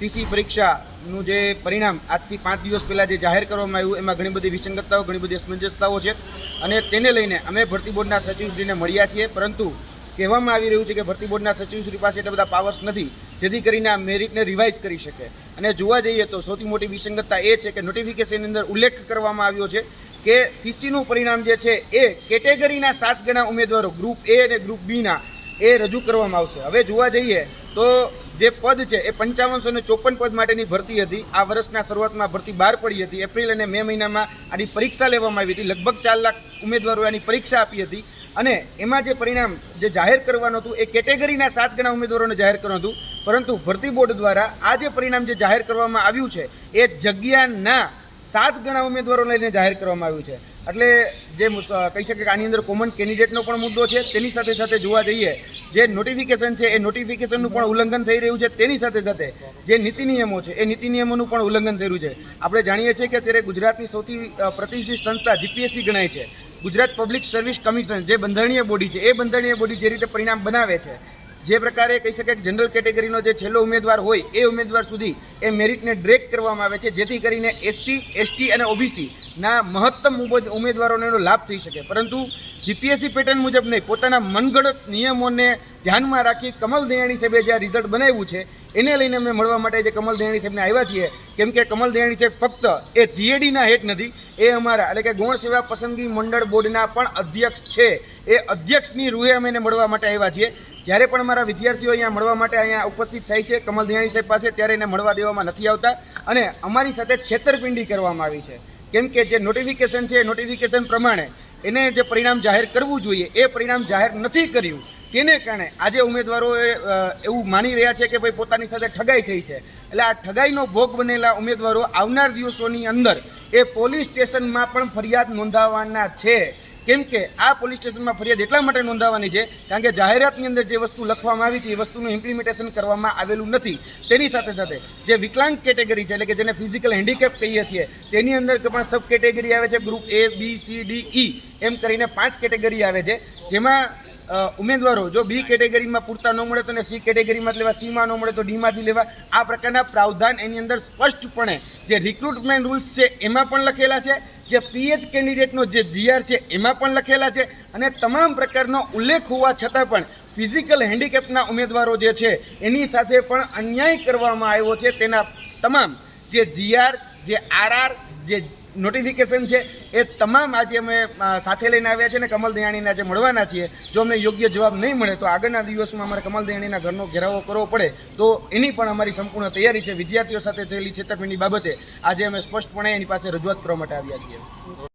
CC પરીક્ષાનું જે પરિણામ આજથી પાંચ દિવસ પહેલાં જે જાહેર કરવામાં આવ્યું, એમાં ઘણી બધી વિસંગતતાઓ, ઘણી બધી અસમંજસતાઓ છે. અને તેને લઈને અમે ભરતી બોર્ડના સચિવશ્રીને મળ્યા છીએ. પરંતુ કહેવામાં આવી રહ્યું છે કે ભરતી બોર્ડના સચિવશ્રી પાસે એટલા બધા પાવર્સ નથી, જેથી કરીને આ મેરિટને રિવાઇઝ કરી શકે. અને જોવા જઈએ તો સૌથી મોટી વિસંગતતા એ છે કે નોટિફિકેશનની અંદર ઉલ્લેખ કરવામાં આવ્યો છે કે સીસીનું પરિણામ જે છે એ કેટેગરીના સાત ગણા ઉમેદવારો ગ્રુપ એ અને ગ્રુપ બીના એ રજૂ કરવામાં આવશે. હવે જોવા જઈએ તો જે પદ છે એ પંચાવનસો ને ચોપન પદ માટેની ભરતી હતી. આ વર્ષના શરૂઆતમાં ભરતી બહાર પડી હતી. એપ્રિલ અને મે મહિનામાં આની પરીક્ષા લેવામાં આવી હતી. લગભગ ચાર લાખ ઉમેદવારોએ આની પરીક્ષા આપી હતી. અને એમાં જે પરિણામ જે જાહેર કરવાનું હતું, એ કેટેગરીના સાત ગણા ઉમેદવારોને જાહેર કરવાનું હતું. પરંતુ ભરતી બોર્ડ દ્વારા આ જે પરિણામ જે જાહેર કરવામાં આવ્યું છે, એ જગ્યાના સાત ગણા ઉમેદવારો લઈને જાહેર કરવામાં આવ્યું છે. એટલે જે કહી શકે કે આની અંદર કોમન કેન્ડિડેટનો પણ મુદ્દો છે, તેની સાથે સાથે જોવા જઈએ, જે નોટિફિકેશન છે, એ નોટિફિકેશનનું પણ ઉલ્લંઘન થઈ રહ્યું છે, તેની સાથે સાથે જે નીતિ નિયમો છે, એ નીતિ નિયમોનું પણ ઉલ્લંઘન થઈ રહ્યું છે. આપણે જાણીએ છીએ કે અત્યારે ગુજરાતની સૌથી પ્રતિષ્ઠિત સંસ્થા જીપીએસસી ગણાય છે. ગુજરાત પબ્લિક સર્વિસ કમિશન જે બંધારણીય બોડી છે, એ બંધારણીય બોડી જે રીતે પરિણામ બનાવે છે જે પ્રકારે કહી શકાય કે જનરલ કેટેગરીનો જે છેલ્લો ઉમેદવાર હોય એ ઉમેદવાર સુધી એ મેરિટને ડ્રેક કરવામાં આવે છે. જેથી કરીને એસસી એસટી અને ઓબીસી ના મહત્તમ ઉમેદ- ઉમેદવારોને એનો લાભ થઈ શકે. પરંતુ જીપીએસસી પેટર્ન મુજબ નહીં, પોતાના મનગણત નિયમોને ધ્યાનમાં રાખી કમલ દયાણી સાહેબે જે રિઝલ્ટ બનાવ્યું છે, એને લઈને અમે મળવા માટે જે કમલ દયાણી સાહેબને આવ્યા છીએ, કેમ કે કમલ દયાણી સાહેબ ફક્ત એ જીએડીના હેડ નથી, એ અમારા એટલે કે ગૌણ સેવા પસંદગી મંડળ બોર્ડના પણ અધ્યક્ષ છે. એ અધ્યક્ષની રૂહે અમે એને મળવા માટે આવ્યા છીએ. જ્યારે પણ અમારા વિદ્યાર્થીઓ અહીંયા મળવા માટે અહીંયા ઉપસ્થિત થાય છે. કમલ દિયાણી સાહેબ પાસે ત્યારે એને મળવા દેવામાં નથી આવતા અને અમારી સાથે છેતરપિંડી કરવામાં આવી છે. કેમ કે જે નોટિફિકેશન છે નોટિફિકેશન પ્રમાણે એને જે પરિણામ જાહેર કરવું જોઈએ એ પરિણામ જાહેર નથી કર્યું. તેને કારણે આજે ઉમેદવારોએ એવું માની રહ્યા છે કે ભાઈ પોતાની સાથે ઠગાઈ થઈ છે. એટલે આ ઠગાઈનો ભોગ બનેલા ઉમેદવારો આવનાર દિવસોની અંદર એ પોલીસ સ્ટેશનમાં પણ ફરિયાદ નોંધાવવાના છે. કેમ કે આ પોલીસ સ્ટેશનમાં ફરિયાદ એટલા માટે નોંધાવવાની છે કારણ કે જાહેરાતની અંદર જે વસ્તુ લખવામાં આવી હતી એ વસ્તુનું ઇમ્પ્લિમેન્ટેશન કરવામાં આવેલું નથી. તેની સાથે સાથે જે વિકલાંગ કેટેગરી છે, એટલે કે જેને ફિઝિકલ હેન્ડીકેપ કહીએ છીએ, તેની અંદર પણ સબ કેટેગરી આવે છે group A B C D E એમ કરીને પાંચ કેટેગરી આવે છે, જેમાં ઉમેદવારો જો બી કેટેગરીમાં પૂરતા ન મળે તો એને સી કેટેગરીમાં લેવા સીમાં ન મળે તો ડીમાંથી લેવા. આ પ્રકારના પ્રાવધાન એની અંદર સ્પષ્ટપણે જે રિક્રુટમેન્ટ રૂલ્સ છે, એમાં પણ લખેલા છે. જે પીએચ કેન્ડિડેટનો જે જીઆર છે, એમાં પણ લખેલા છે. અને તમામ પ્રકારનો ઉલ્લેખ હોવા છતાં પણ ફિઝિકલ હેન્ડિકેપના ઉમેદવારો જે છે, એની સાથે પણ અન્યાય કરવામાં આવ્યો છે. તેના તમામ જે જીઆર જે આરઆર જે નોટિફિકેશન છે. એ તમામ આજે અમે સાથે લઈને આવ્યા છે ને કમલ દયાણીને આજે મળવાના છીએ. જો અમને યોગ્ય જવાબ નહીં મળે તો આગળના દિવસમાં અમારે કમલ દયાણીના ઘરનો ઘેરાવો કરવો પડે. તો એની પણ અમારી સંપૂર્ણ તૈયારી છે. વિદ્યાર્થીઓ સાથે થયેલી છેતરપિંડી બાબતે આજે અમે સ્પષ્ટપણે એની પાસે રજૂઆત કરવા માટે આવ્યા છીએ.